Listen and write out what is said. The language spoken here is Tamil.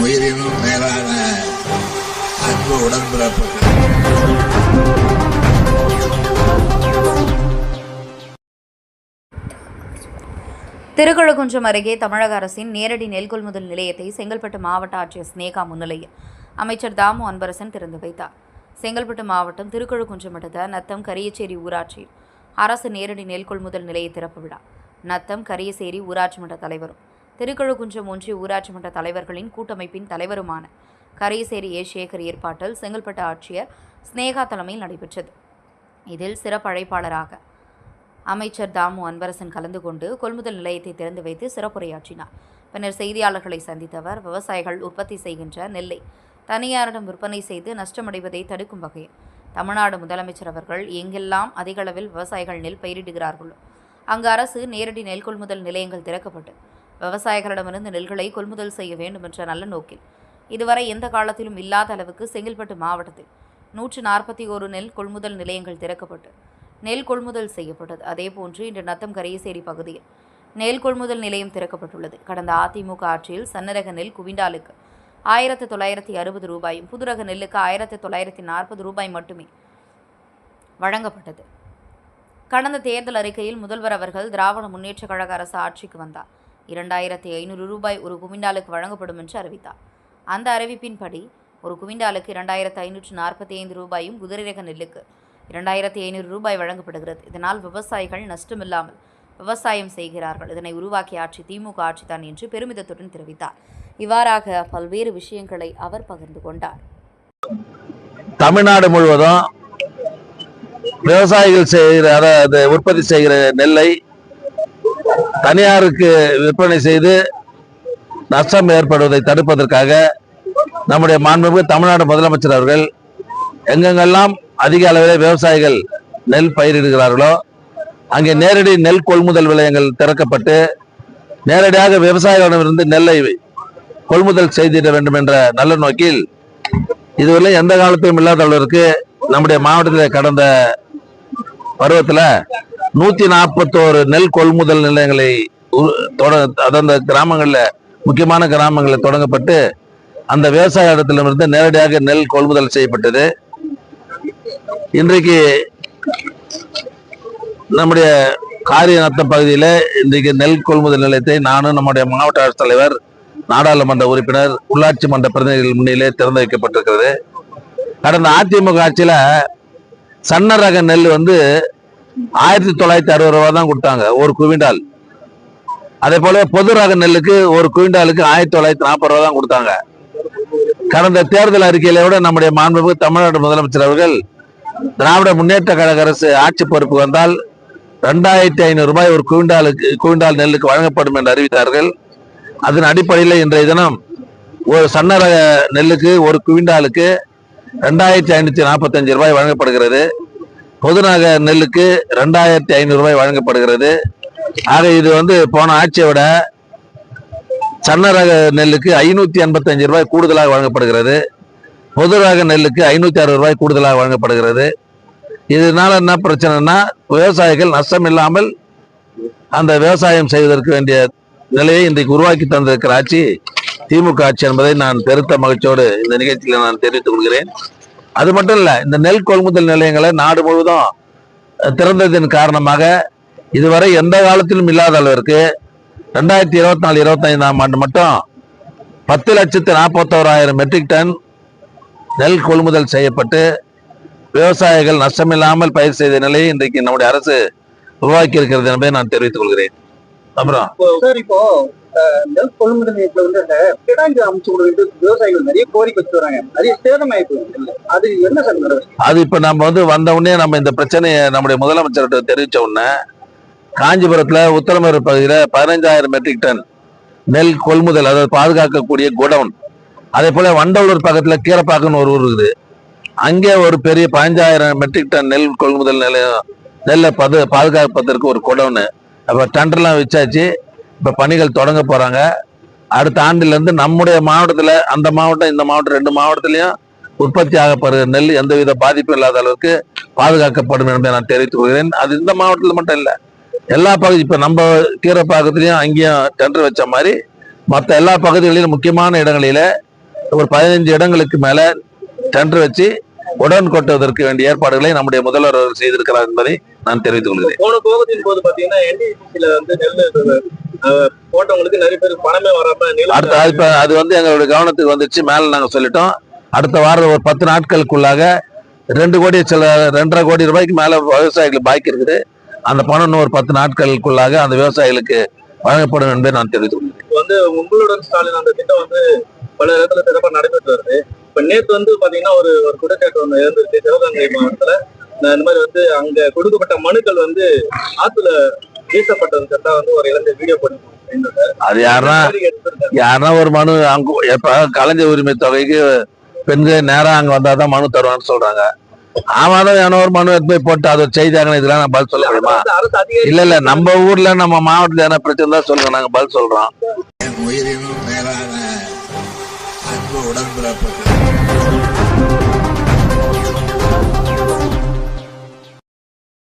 உயிரினும் மேலான அன்பு உடன்பிறப்புகள். திருக்கழுகுன்றம் அருகே தமிழக அரசின் நேரடி நெல் கொள்முதல் நிலையத்தை செங்கல்பட்டு மாவட்ட ஆட்சியர் ஸ்னேகா முன்னிலையில் அமைச்சர் தாமு அன்பரசன் திறந்து வைத்தார். செங்கல்பட்டு மாவட்டம் திருக்கழுகுன்றம் அடுத்த நத்தம் கரியச்சேரி ஊராட்சியில் அரசு நேரடி நெல் கொள்முதல் நிலைய திறப்பு விழா. நத்தம் கரியசேரி ஊராட்சி மன்ற தலைவரும் திருக்கழுக்குன்றம் ஒன்றிய ஊராட்சி மன்ற தலைவர்களின் கூட்டமைப்பின் தலைவருமான கரைசேரி ஏ. சேகர் ஏற்பாட்டில் செங்கல்பட்டு ஆட்சியர் ஸ்னேகா தலைமையில் நடைபெற்றது. இதில் சிறப்பழைப்பாளராக அமைச்சர் தாமு அன்பரசன் கலந்து கொண்டு கொள்முதல் நிலையத்தை திறந்து வைத்து சிறப்புரையாற்றினார். பின்னர் செய்தியாளர்களை சந்தித்தவர் விவசாயிகள் உற்பத்தி செய்கின்ற நெல்லை தனியாரிடம் விற்பனை செய்து நஷ்டமடைவதை தடுக்கும் வகையில் தமிழ்நாடு முதலமைச்சர் அவர்கள் எங்கெல்லாம் அதிகளவில் விவசாயிகள் நெல் பயிரிடுகிறார்களோ அங்கு அரசு நேரடி நெல் கொள்முதல் நிலையங்கள் திறக்கப்பட்டு விவசாயிகளிடமிருந்து நெல்களை கொள்முதல் செய்ய வேண்டும் என்ற நல்ல நோக்கில். இதுவரை எந்த காலத்திலும் இல்லாத அளவுக்கு செங்கல்பட்டு மாவட்டத்தில் நூற்று நாற்பத்தி ஒரு நெல் கொள்முதல் நிலையங்கள் திறக்கப்பட்டு நெல் கொள்முதல் செய்யப்பட்டது. அதேபோன்று இன்று நத்தம் கரையசேரி பகுதியில் நெல் கொள்முதல் நிலையம் திறக்கப்பட்டுள்ளது. கடந்த அதிமுக ஆட்சியில் சன்னரக நெல் குவிண்டாலுக்கு ஆயிரத்து தொள்ளாயிரத்தி அறுபது ரூபாயும் புதுரக நெல்லுக்கு ஆயிரத்து தொள்ளாயிரத்தி நாற்பது ரூபாய் மட்டுமே வழங்கப்பட்டது. கடந்த தேர்தல் அறிக்கையில் முதல்வர் அவர்கள் திராவிட முன்னேற்றக் கழக அரசு ஆட்சிக்கு வந்தார். இரண்டாயிரத்தி ஐநூறு ரூபாய் ஒரு குவிண்டாலுக்கு வழங்கப்படும் என்று அறிவித்தார். அந்த அறிவிப்பின்படி ஒரு குவிண்டாலுக்கு இரண்டாயிரத்து ஐநூற்று நாற்பத்தி ஐந்து ரூபாயும் குதிரை நெல்லுக்கு இரண்டாயிரத்தி ஐநூறு ரூபாய் வழங்கப்படுகிறது. இதனால் விவசாயிகள் நஷ்டமில்லாமல் விவசாயம் செய்கிறார்கள். இதனை உருவாக்கிய ஆட்சி திமுக ஆட்சிதான் என்று பெருமிதத்துடன் தெரிவித்தார். இவ்வாறாக பல்வேறு விஷயங்களை அவர் பகிர்ந்து கொண்டார். தமிழ்நாடு முழுவதும் விவசாயிகள் செய்கிற அதாவது உற்பத்தி செய்கிற நெல்லை தனியாருக்கு விற்பனை செய்து நஷ்டம் ஏற்படுவதை தடுப்பதற்காக நம்முடைய மாண்புமிகு தமிழ்நாடு முதலமைச்சர் அவர்கள் எங்கெங்கெல்லாம் அதிக அளவில் விவசாயிகள் நெல் பயிரிடுகிறார்களோ அங்கே நேரடி நெல் கொள்முதல் விலையங்கள் திறக்கப்பட்டு நேரடியாக விவசாயிகளிடமிருந்து நெல்லை கொள்முதல் செய்திட வேண்டும் என்ற நல்ல நோக்கில் இதுவரை எந்த காலத்திலும் இல்லாத அளவிற்கு நம்முடைய மாவட்டத்தில் கடந்த பருவத்துல நூத்தி நாற்பத்தோரு நெல் கொள்முதல் நிலையங்களை உரு- தொட- அந்தந்த கிராமங்கள்ல முக்கியமான கிராமங்களில் தொடங்கப்பட்டு அந்த விவசாய இடத்திலிருந்து நேரடியாக நெல் கொள்முதல் செய்யப்பட்டது. இன்றைக்கு நம்முடைய காரியநத்த பகுதியில் இன்றைக்கு நெல் கொள்முதல் நிலையத்தை நானும் நம்முடைய மாவட்ட ஆட்சித்தலைவர் நாடாளுமன்ற உறுப்பினர் உள்ளாட்சி மன்ற பிரதிநிதிகள் முன்னிலே திறந்து வைக்கப்பட்டிருக்கிறது. கடந்த அதிமுக ஆட்சியில சன்ன ரக நெல் வந்து ஆயிரத்தி தொள்ளாயிரத்தி அறுபது ரூபா தான் கொடுத்தாங்க ஒரு குவிண்டால். அதே போல பொது ரக நெல்லுக்கு ஒரு குவிண்டாலுக்கு ஆயிரத்தி தொள்ளாயிரத்தி நாற்பது ரூபா தான் கொடுத்தாங்க. கடந்த தேர்தல் அறிக்கையில விட நம்முடைய மாண்புமிகு தமிழ்நாடு முதலமைச்சர் அவர்கள் திராவிட முன்னேற்ற கழக அரசு ஆட்சி பொறுப்பு வந்தால் ரெண்டாயிரத்தி ஐநூறு ரூபாய் ஒரு குவிண்டாலுக்கு குவிண்டால் நெல்லுக்கு வழங்கப்படும் என்று அறிவித்தார்கள். அதன் அடிப்படையில் இன்றைய தினம் ஒரு சன்ன ரக நெல்லுக்கு ஒரு குவிண்டாலுக்கு ரெண்டாயிரத்தி ஐநூத்தி நாற்பத்தஞ்சு ரூபாய் வழங்கப்படுகிறது. பொது ரக நெல்லுக்கு ரெண்டாயிரத்தி ஐநூறு ரூபாய் வழங்கப்படுகிறது. ஆக இது வந்து போன ஆட்சியை விட சன்ன ரக நெல்லுக்கு ஐநூத்தி எண்பத்தஞ்சு ரூபாய் கூடுதலாக வழங்கப்படுகிறது. பொது ரக நெல்லுக்கு ஐநூத்தி அறுபது ரூபாய் கூடுதலாக வழங்கப்படுகிறது. இதனால என்ன பிரச்சனைனா விவசாயிகள் நஷ்டம் இல்லாமல் அந்த விவசாயம் செய்வதற்கு வேண்டிய நிலையை இன்றைக்கு உருவாக்கி தந்திருக்கிற ஆட்சி திமுக ஆட்சி என்பதை நான் பெருத்த மகிழ்ச்சியோடு இந்த நிகழ்ச்சியில் நான் தெரிவித்துக் கொள்கிறேன். அது மட்டும் இல்ல இந்த நெல் கொள்முதல் நிலையங்களை நாடு முழுவதும் திறந்ததன் காரணமாக இதுவரை எந்த காலத்திலும் இல்லாத அளவிற்கு ரெண்டாயிரத்தி இருபத்தி நாலு இருபத்தி ஐந்தாம் ஆண்டு மட்டும் பத்து லட்சத்து நாற்பத்தோராயிரம் மெட்ரிக் டன் நெல் கொள்முதல் செய்யப்பட்டு விவசாயிகள் நஷ்டமில்லாமல் பயிர் செய்த நிலையை இன்றைக்கு நம்முடைய அரசு உருவாக்கி இருக்கிறது என்பதை நான் தெரிவித்துக் கொள்கிறேன். அப்புறம். நெல் கொள்முதல் நிலையத்துல வந்து அந்த கிடாங்கு அமைச்சு கொடுத்து விவசாயிகள் நிறைய கோரிக்கை வச்சு வராங்க. நிறைய சேதமாயிருக்கு நெல்லு. அது என்ன சார் அது இப்ப நம்ம வந்து வந்த உடனே நம்ம இந்த பிரச்சனையை நம்முடைய முதலமைச்சர்கிட்ட தெரிவிச்ச உடனே காஞ்சிபுரத்துல உத்தரமேறு பகுதியில பதினஞ்சாயிரம் மெட்ரிக் டன் நெல் கொள்முதல் அதாவது பாதுகாக்கக்கூடிய குடவுன் அதே போல வண்டலூர் பக்கத்துல கீரப்பாக்குன்னு ஒரு ஊர் இருக்குது. அங்கே ஒரு பெரிய பதினஞ்சாயிரம் மெட்ரிக் டன் நெல் கொள்முதல் நிலையம் நெல்லை பது பாதுகாப்பதற்கு ஒரு குடவுன்னு அப்ப டெண்டர்லாம் வச்சாச்சு. இப்ப பணிகள் தொடங்க போறாங்க. அடுத்த ஆண்டுல இருந்து நம்முடைய மாவட்டத்துல அந்த மாவட்டம் இந்த மாவட்டம் ரெண்டு மாவட்டத்திலயும் உற்பத்தி ஆகப்படுகிற நெல் எந்தவித பாதிப்பும் இல்லாத அளவுக்கு பாதுகாக்கப்படும் என்பதை நான் தெரிவித்துக் கொள்கிறேன். அது இந்த மாவட்டத்தில் மட்டும் இல்ல. எல்லா பகுதி இப்போ நம்ம கீரைப்பாக்கத்துலயும் அங்கேயும் டெண்டர் வச்ச மாதிரி மற்ற எல்லா பகுதிகளிலும் முக்கியமான இடங்களில ஒரு பதினைஞ்சு இடங்களுக்கு மேல டெண்டர் வச்சு உடன் கொட்டுவதற்கு வேண்டிய ஏற்பாடுகளை நம்முடைய முதல்வர் செய்திருக்கிறார் என்பதை நான் தெரிவித்துக் கொள்கிறேன். போட்டவங்களுக்கு நிறைய பேர் பணமே வராம அடுத்த அது இப்ப அது வந்து எங்களுடைய கவனத்துக்கு வந்துச்சு மேல நாங்க சொல்லிட்டோம். அடுத்த வாரம் ஒரு பத்து நாட்களுக்குள்ளாக ரெண்டு கோடி சில ரெண்டரை கோடி ரூபாய்க்கு மேல விவசாயிகளுக்கு பாக்கி இருக்குது. அந்த பணம் இன்னும் ஒரு பத்து நாட்களுக்குள்ளாக அந்த விவசாயிகளுக்கு வழங்கப்படும் என்பதை நான் இப்ப வந்து உங்களுடன் ஸ்டாலின் அந்த திட்டம் வந்து பல இடத்துல சிறப்பா நடைபெற்று வருது. இப்ப நேத்து வந்து பாத்தீங்கன்னா ஒரு ஒரு குற்றச்சாட்டு ஒண்ணு இருந்துச்சு சிவகங்கை மாவட்டத்துல நான் இந்த மாதிரி வந்து அங்க கொடுக்கப்பட்ட மனுக்கள் வந்து ஆத்துல வீசப்பட்டது சட்டா வந்து ஒரு இழந்த வீடியோ போட்டு அது யாருன்னா யாருன்னா ஒரு மனு அங்க எப்ப கலைஞர் உரிமை தொகைக்கு பெண்கள் நேரா அங்க வந்தாதான் மனு தருவான்னு சொல்றாங்க. ஆமாதான் ஏனோ ஒரு மனு எடுத்து போய் போட்டு அது ஒரு செய்தியாங்கன்னு இதெல்லாம் நான் பதில் சொல்ல முடியுமா? இல்ல இல்ல நம்ம ஊர்ல நம்ம மாவட்டத்துல என்ன பிரச்சனை தான் சொல்லுங்க நாங்க பதில் சொல்றோம். உயிரினும் மேலான அன்பு உடன்பிறப்புகள்